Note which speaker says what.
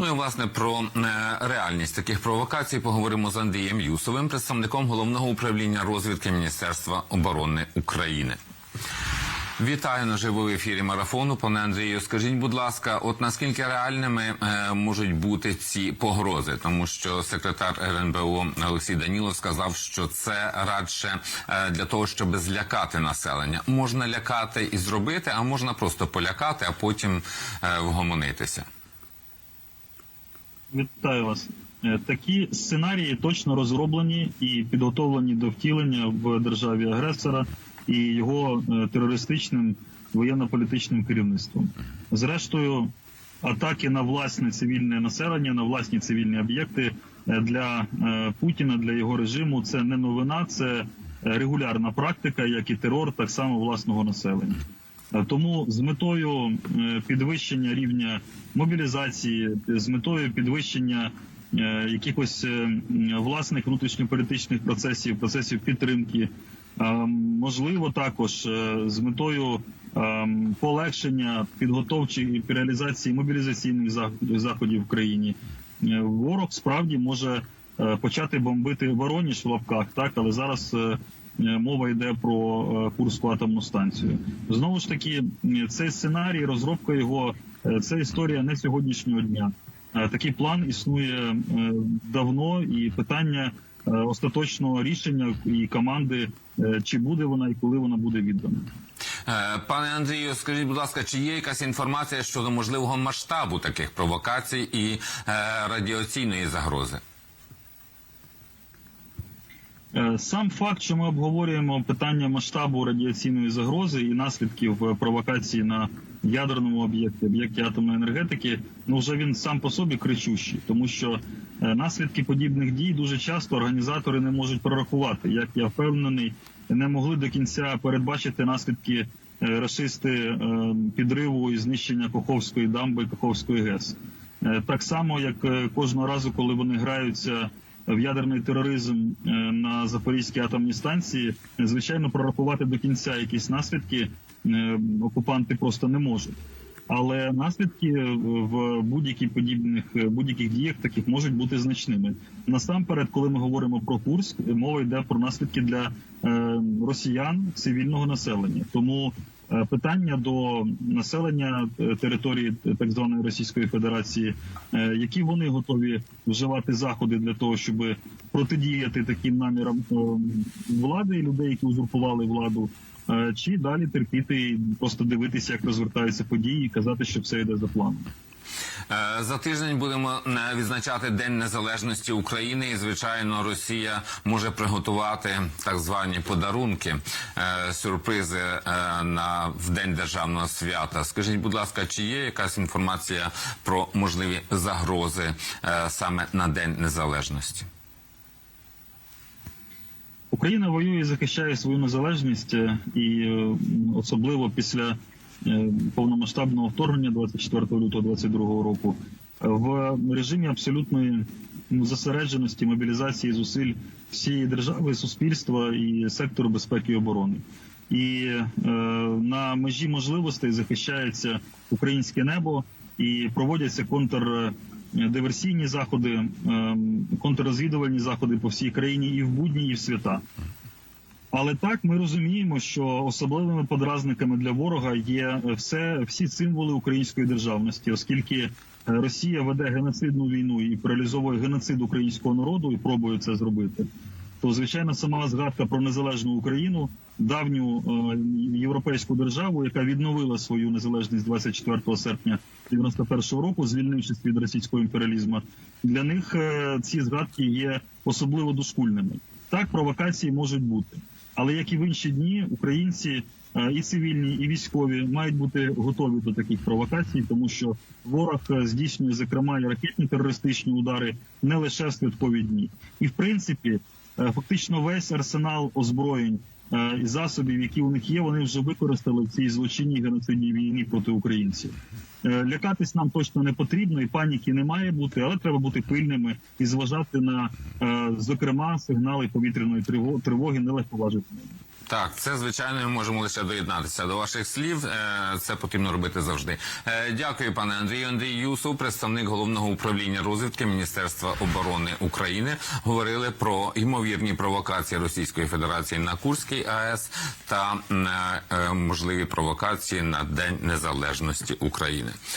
Speaker 1: Ну і власне про е, реальність таких провокацій поговоримо з Андрієм Юсовим, представником головного управління розвідки Міністерства оборони України. Вітаю наживо в ефірі марафону. Пане Андрію, скажіть, будь ласка, от наскільки реальними е, можуть бути ці погрози? Тому що секретар РНБО Олексій Данілов сказав, що це радше е, для того, щоб злякати населення. Можна лякати і зробити, а можна просто полякати, а потім е, вгомонитися.
Speaker 2: Вітаю вас. Е, Такі сценарії точно розроблені і підготовлені до втілення в державі агресора і його е, терористичним воєнно-політичним керівництвом. Зрештою, атаки на власне цивільне населення, на власні цивільні об'єкти е, для Путіна, для його режиму це не новина, це регулярна практика, як і терор, так само власного населення. Е, Тому з метою е, підвищення рівня мобілізації, з метою підвищення е, якихось власних внутрішньополітичних процесів, процесів підтримки, можливо, також з метою полегшення підготовчої і реалізації мобілізаційних зах- заходів в країні, ворог справді може почати бомбити Вороніж в лапках, так але зараз. Е, Мова йде про е, Курську атомну станцію. Знову ж таки, цей сценарій, розробка його е, це історія не сьогоднішнього дня. Такий план існує давно, і питання остаточного рішення і команди, чи буде вона і коли вона буде віддана.
Speaker 1: Пане Андрію, скажіть, будь ласка, чи є якась інформація щодо можливого масштабу таких провокацій і радіаційної загрози?
Speaker 2: Е, Сам факт, що ми обговорюємо питання масштабу радіаційної загрози і наслідків е, провокації на ядерному об'єкті, об'єкті атомної енергетики, ну вже він сам по собі кричущий, тому що е, наслідки подібних дій дуже часто організатори не можуть прорахувати. Як я впевнений, не могли до кінця передбачити наслідки рашисти е, підриву і знищення Каховської дамби, Каховської ГЕС. Так само, як кожного разу, коли вони граються в ядерний тероризм е, на Запорізькій атомній станції, е, звичайно, прорахувати до кінця якісь наслідки е, окупанти просто не можуть. Але наслідки в будь-яких подібних будь-яких діях таких можуть бути значними. Насамперед, коли ми говоримо про Курськ, мова йде про наслідки для е, росіян цивільного населення. Тому е, питання до населення е, території так званої Російської Федерації, е, які вони готові вживати заходи для того, щоб протидіяти таким намірам е, влади і людей, які узурпували владу. Е, Чи далі терпіти просто дивитися, як розвертаються події, і казати, що все йде за планом.
Speaker 1: Е, За тиждень будемо е, відзначати День Незалежності України, і звичайно, Росія може приготувати так звані подарунки, е, сюрпризи на в день державного свята. Скажіть, будь ласка, чи є якась інформація про можливі загрози саме на День Незалежності?
Speaker 2: Україна воює і захищає свою незалежність, і особливо після повномасштабного вторгнення 24 лютого 2022 року е, в режимі абсолютної ну, зосередженості, мобілізації зусиль всієї держави, суспільства і сектору безпеки і оборони. І е, на межі можливостей захищається українське небо і проводяться контрдиверсійні заходи, е, контррозвідувальні заходи по всій країні і в будні, і в свята. Але так ми розуміємо, що особливими подразниками для ворога є все всі символи української державності, оскільки е, Росія веде геноцидну війну і реалізовує геноцид українського народу і пробує це зробити. То звичайно, сама згадка про незалежну Україну, давню е, європейську державу, яка відновила свою незалежність 24 серпня 91 року, звільнившись від російського імперіалізму, для них е, ці згадки є особливо дошкульними. Так, провокації можуть бути. Але як і в інші дні, українці е, і цивільні, і військові мають бути готові до таких провокацій, тому що ворог е, здійснює зокрема і ракетні терористичні удари не лише в святкові дні. І в принципі, е, фактично весь арсенал озброєнь і засобів, які у них є, вони вже використали в цій злочинній геноцидній війні проти українців. Е, Лякатись нам точно не потрібно, і паніки не має бути, але треба бути пильними і зважати на, е, зокрема, сигнали повітряної триво- тривоги, не легковажити.
Speaker 1: Так, це звичайно ми можемо лише доєднатися до ваших слів. Е, Це потрібно робити завжди. Е, Дякую, пане Андрію. Андрій Юсов, представник головного управління розвідки Міністерства оборони України, говорили про ймовірні провокації Російської Федерації на Курській АЕС та е, можливі провокації на День Незалежності України.